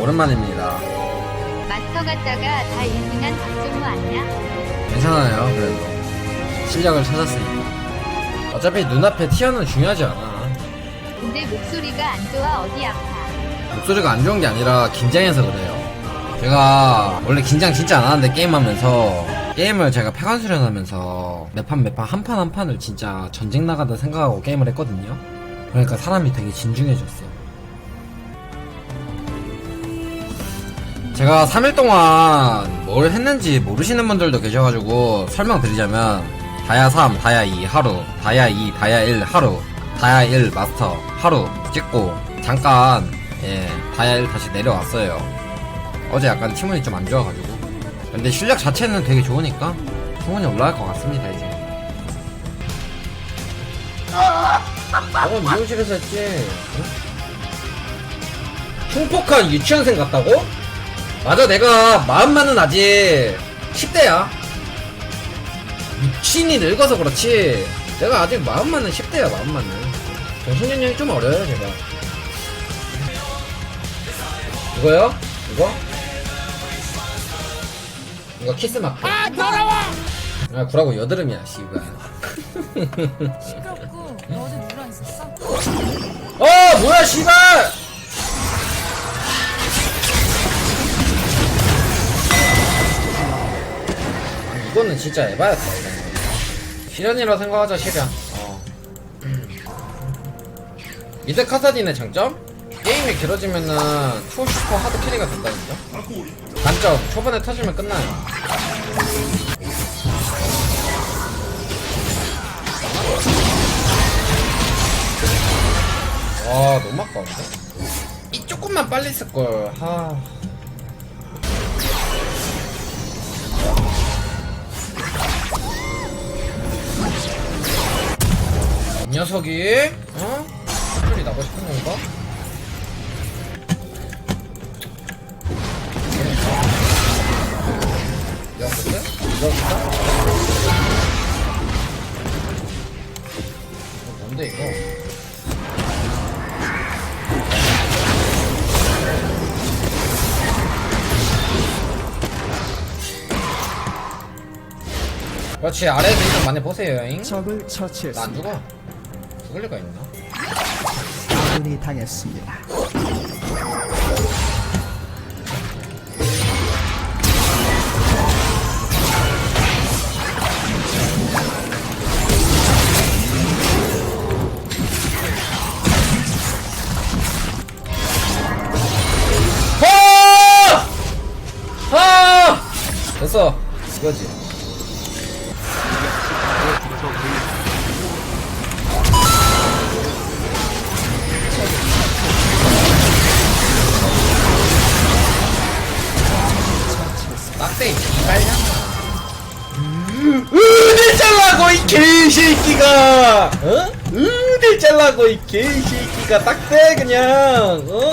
오랜만입니다. 마스터 갔다가 다 1등한 박종무 아니야? 괜찮아요, 그래도. 실력을 찾았으니까. 어차피 눈앞에 티어는 중요하지 않아. 근데 목소리가 안 좋아 어디 아파? 목소리가 안 좋은 게 아니라 긴장해서 그래요. 제가 원래 긴장 진짜 안 하는데 게임하면서 게임을 제가 폐관 수련하면서 몇판몇판한 판 한 판을 진짜 전쟁 나가다 생각하고 게임을 했거든요. 그러니까 사람이 되게 진중해졌어요. 제가 3일 동안 뭘 했는지 모르시는 분들도 계셔가지고 설명드리자면 다야 3, 다야 2 하루, 다야 2, 다야 1 하루, 다야 1 마스터 하루 찍고 잠깐 예 다야 1 다시 내려왔어요. 어제 약간 팀원이 좀 안 좋아가지고 근데 실력 자체는 되게 좋으니까 충분히 올라갈 것 같습니다 이제. 저건 미용실에서 했지. 흉폭한 유치원생 같다고? 맞아 내가 마음만은 아직 10대야. 미친이 늙어서 그렇지. 내가 아직 마음만은 10대야 마음만은. 정신연령이 좀 어려요 제가. 이거요? 이거? 이거 키스 마크 아 더러워 아 구라고 여드름이야 씨발 시끄럽고 너 어제 누구랑 있었어? 어 뭐야 씨발 이거는 진짜 에바였다 이거는 실현이라 생각하자 실현 어. 미드 카사딘의 장점? 게임이 길어지면은 투 슈퍼 하드 캐리가 된다는 점 단점 초반에 터지면 끝나요 와 너무 아까운데? 이 조금만 빨리 쓸걸 하... 이 녀석이 어? 소리 나고 싶은 건가? 야 근데? 이거 뭔데 이거? 그렇지 아래에서 일좀 많이 보세요 잉? 적을 처치했습니다. 죽어 리가 있나? 아군이 당했습니다. 개새끼가 어? 어딜 잘라고 이 개새끼가 딱대 그냥 어?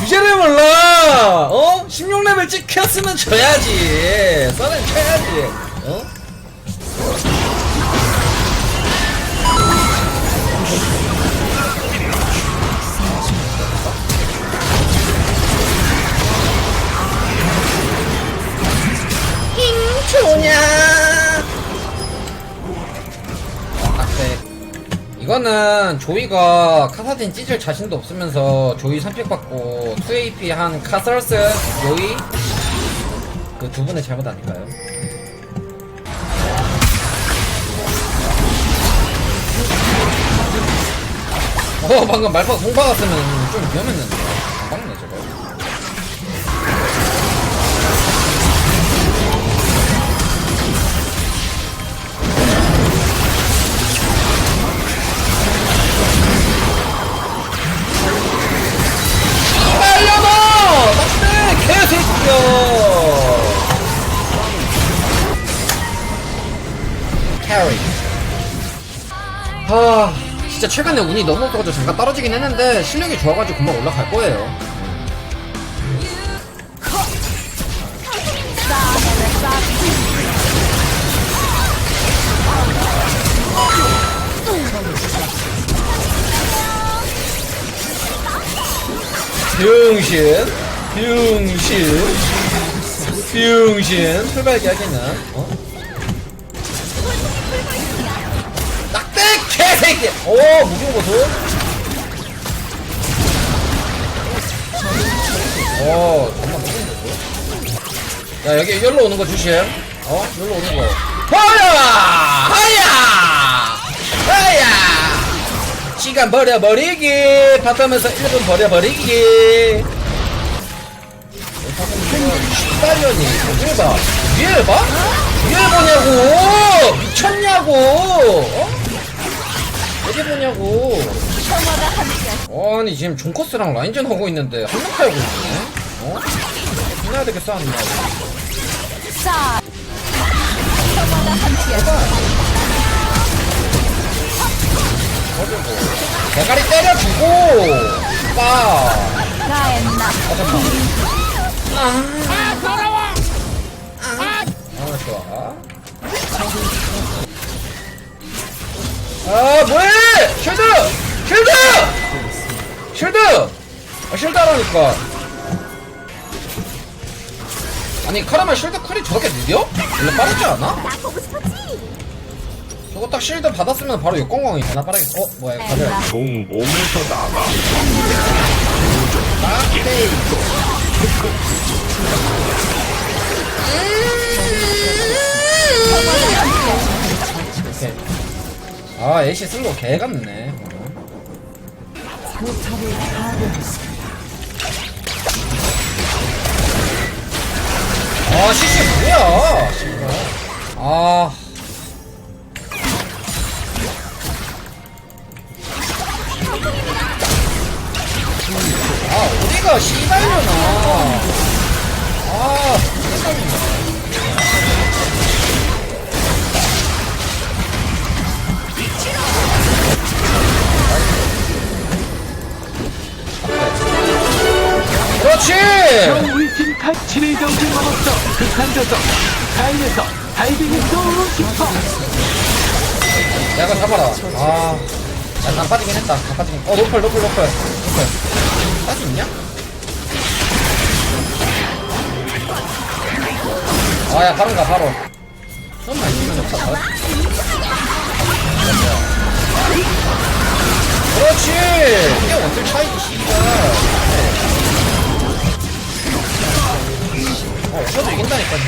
주제를 몰라 어? 16레벨 찍혔으면 져야지 써는 쳐야지 어? 잉초냐 이거는 조이가 카사딘 찢을 자신도 없으면서 조이 선픽 받고 2AP 한 카설스 조이 그 두 분의 잘못 아닐까요? 어 방금 말파 공 박았으면 좀 위험했는데 진짜 최근에 운이 너무 없어가지고 잠깐 떨어지긴 했는데 실력이 좋아가지고 금방 올라갈 거예요. 병신 병신 병신 출발기 하기는 어? 낙대 개새끼. 오 무빙보수? 어 정말 무빙보수 야 여기 열로 오는 거 주심 어? 열로 오는 거. 허야 하야 하야 시간 버려버리기. 바텀에서 1분 버려버리기. 시발년이 여기를 봐 위에 봐? 위에 보냐고? 미쳤냐고? 어? 어디 보냐고. 아니 지금 존커스랑 라인전 하고 있는데 한명 타고 있네. 어? 해야 되겠어 안 나. 어디고 대가리 때려주고. 빠. 잠깐만 아 아 뭐해? 쉴드! 쉴드! 쉴드! 아 쉴드 하라니까. 아니 카라마 쉴드 쿨이 저렇게 느려? 원래 빠르지 않아? 저거 딱 쉴드 받았으면 바로 역광광이 되나? 빠르게. 어 뭐야 가들 종 몸에서 나가. 나페이 오케이 아 애쉬 슬로 개 같네 포탑을 파괴했습니다. 아 시시 뭐야 씨발. 아 아, 어디가 씨발려나. 아, 그렇지! 우리 팀 가치를 정신 먹었어 극한져서 자인에서 다이빙이 쏘고 싶어 야, 이거 잡아라. 아. 야, 다 빠지긴 했다. 다 빠지긴. 어, 노플, 노플, 노플. 노플. 빠지 있냐? 아, 야, 바로 가, 바로. 좀만 있으면 좋다. 바로. 그렇지! 이게 원딜 차이 저도 이긴다니까요.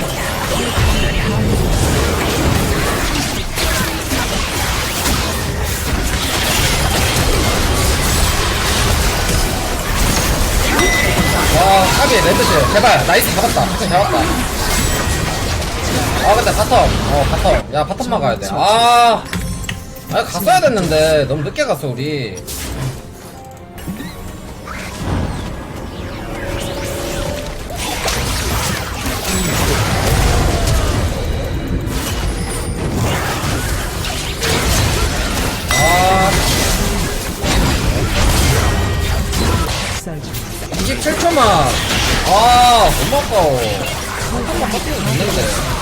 와, 까비, 레드즈. 제발, 나이스 잡았다. 하여튼 잡았다. 아, 근데 바텀. 어, 바텀. 야, 바텀 막아야 돼. 아. 아, 갔어야 됐는데. 너무 늦게 갔어, 우리. 아까워. 한 번만 꺾이면 됐는데.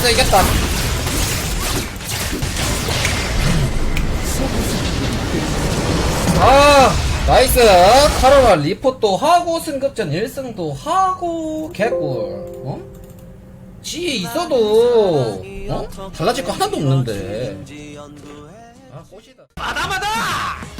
나이스, 이겼다. 아, 나이스. 카로라 리포도 하고 승급전 1승도 하고 개꿀. 어? 지에 있어도 어? 달라질 거 하나도 없는데. 아, 꽃이다. 마다마다!